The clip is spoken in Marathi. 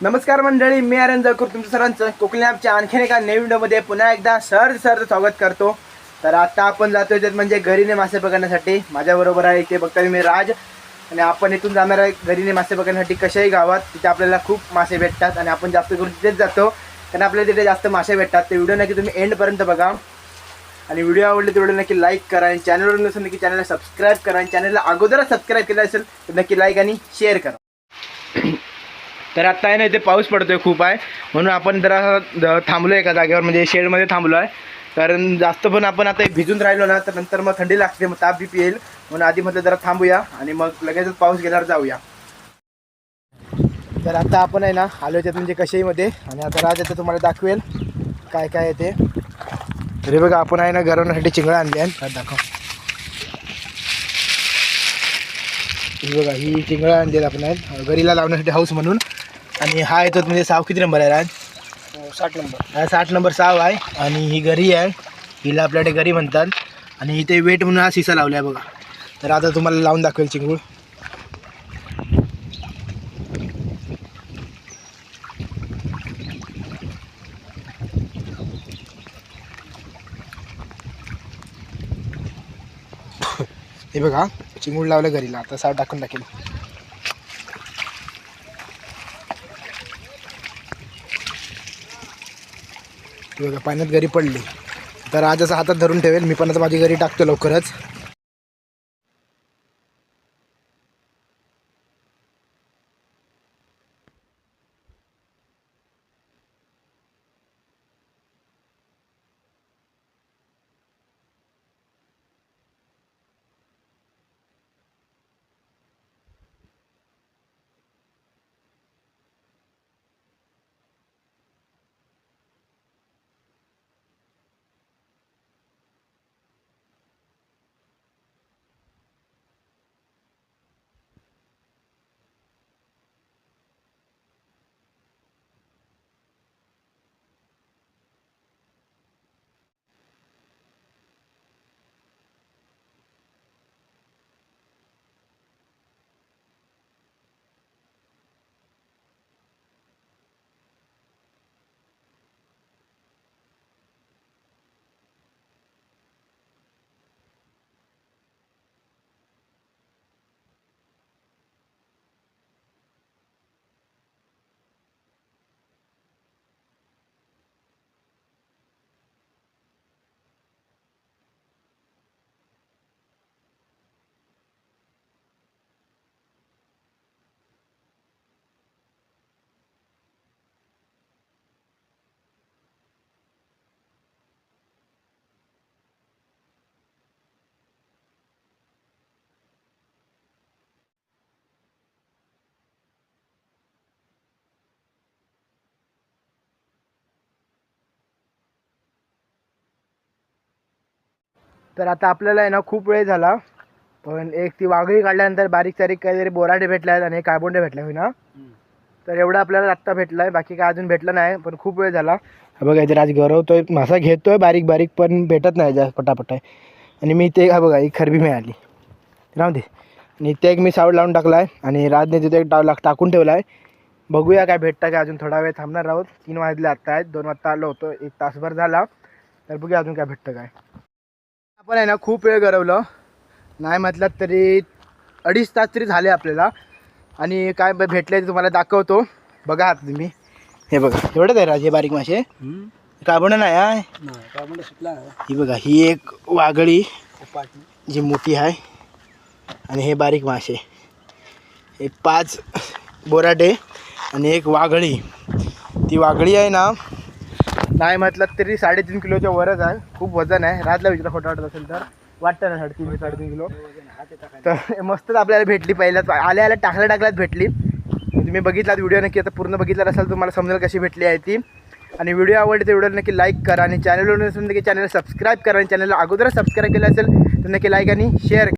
नमस्कार मंडळी मी आर्यन जाकूर तुमचं सर्वांचं कोकणी ॲपच्या आणखीन एका नवीन व्हिडिओमध्ये पुन्हा एकदा सर सर स्वागत करतो. तर आता आपण जातोय त्यात म्हणजे घरीने मासे पकडण्यासाठी माझ्याबरोबर आहे इथे बघता मी राज. आणि आपण इथून जाणार आहे घरीने मासे पकडण्यासाठी कशाही गावात. तिथे आपल्याला खूप मासे भेटतात आणि आपण जास्त करून तिथेच जातो. कारण आपल्याला तिथे जास्त मासे भेटतात. ते व्हिडिओ नक्की तुम्ही एंडपर्यंत बघा. आणि व्हिडिओ आवडले तर व्हिडिओ नक्की लाईक करा. आणि चॅनलवर नसेल नक्की चॅनलला सबस्क्राईब करा. आणि चॅनलला अगोदरच सबस्क्राईब केलं असेल तर नक्की लाईक आणि शेअर करा. तर आत्ता आहे ना इथे पाऊस पडतोय खूप आहे. म्हणून आपण जरा थांबलो एका जागेवर म्हणजे शेडमध्ये थांबलो आहे कारण जास्त पण आपण आता भिजून राहिलो ना तर नंतर मग थंडी लागते मग ताप बी येईल म्हणून आधी म्हटलं जरा थांबूया आणि मग लगेचच पाऊस गेल्यावर जाऊया. तर आता आपण आहे ना आलो त्यात म्हणजे कशाईमध्ये. आणि आता राज येतं तुम्हाला दाखवेल काय काय येते तरी बघा आपण आहे ना गरवण्यासाठी चिंगळा आणली आहे. दाखव. ही बघा ही चिंगळा आणलेली आपण आहे गरीला लावण्यासाठी हाऊस म्हणून. आणि हा येतो म्हणजे साव किती नंबर आहे राज? साठ नंबर. हा साठ नंबर साव आहे. आणि ही गरी आहे. हिला आपल्याकडे गरी म्हणतात. आणि इथे वेट म्हणून हा सिसा लावला आहे बघा. तर आता तुम्हाला लावून दाखवेल चिंगूळ. हे बघा चिंगूळ लावलं गरीला आता साव टाकून टाकेल बघा पाण्यात गरी पडली. तर आज असं हातात धरून ठेवेल. मी पण आता माझी गरी टाकतो लवकरच. तर आता आपल्याला आहे ना खूप वेळ झाला पण एक ती वाघळी काढल्यानंतर बारीक सारीक काहीतरी बोराडे भेटले आहेत आणि कार्बोंडे भेटले होय ना? तर एवढं आपल्याला आत्ता भेटलं आहे बाकी काय अजून भेटलं नाही पण खूप वेळ झाला. बघा इथे राज गरवतोय मासा घेतोय बारीक बारीक पण भेटत नाही जास्त पटापट. आहे आणि मी ते हा बघा ही खरबी मिळाली. राहू दे. आणि इथे एक मी सावड लावून टाकला आहे आणि राजने तिथे एक टाव टाकून ठेवला आहे बघूया काय भेटतं काय अजून थोडा वेळ थांबणार आहोत. तीन वाजले आत्ता आहेत दोन वाजता आलो होतो एक तासभर झाला. तर बघूया अजून काय भेटतं काय. आपण आहे ना खूप वेळ गरवलं नाही म्हटलं तरी अडीच तास तरी झाले आपल्याला. आणि काय भेटले ते तुम्हाला दाखवतो. बघा आता तुम्ही. हे बघा एवढंच आहे राज हे बारीक मासे? काबण नाही आहे. ही बघा ही एक वागळी जी मोठी आहे आणि हे बारीक मासे. हे पाच बोराटे आणि एक वाघळी ती वाघळी आहे ना नाही म्हटलं तरी साडेतीन किलोच्या वरच आहे. खूप वजन आहे. रातला विचार खोटं वाटत असेल तर. वाटतं ना साडेतीन साडेतीन किलो. तर मस्तच आपल्याला भेटली पहिल्याच. आल्या आल्या टाकल्या टाकल्यात भेटली. म्हणजे तुम्ही बघितलात व्हिडिओ नक्की. आता पूर्ण बघितला असाल तुम्हाला समजेल कशी भेटली आहे ती. आणि व्हिडिओ आवडते तर व्हिडिओ नक्की लाईक करा. आणि चॅनलवर नसेल नक्की चॅनल सबस्क्राईब करा. आणि चॅनलला अगोदरच सबस्क्राईब केलं असेल तर नक्की लाईक आणि शेअर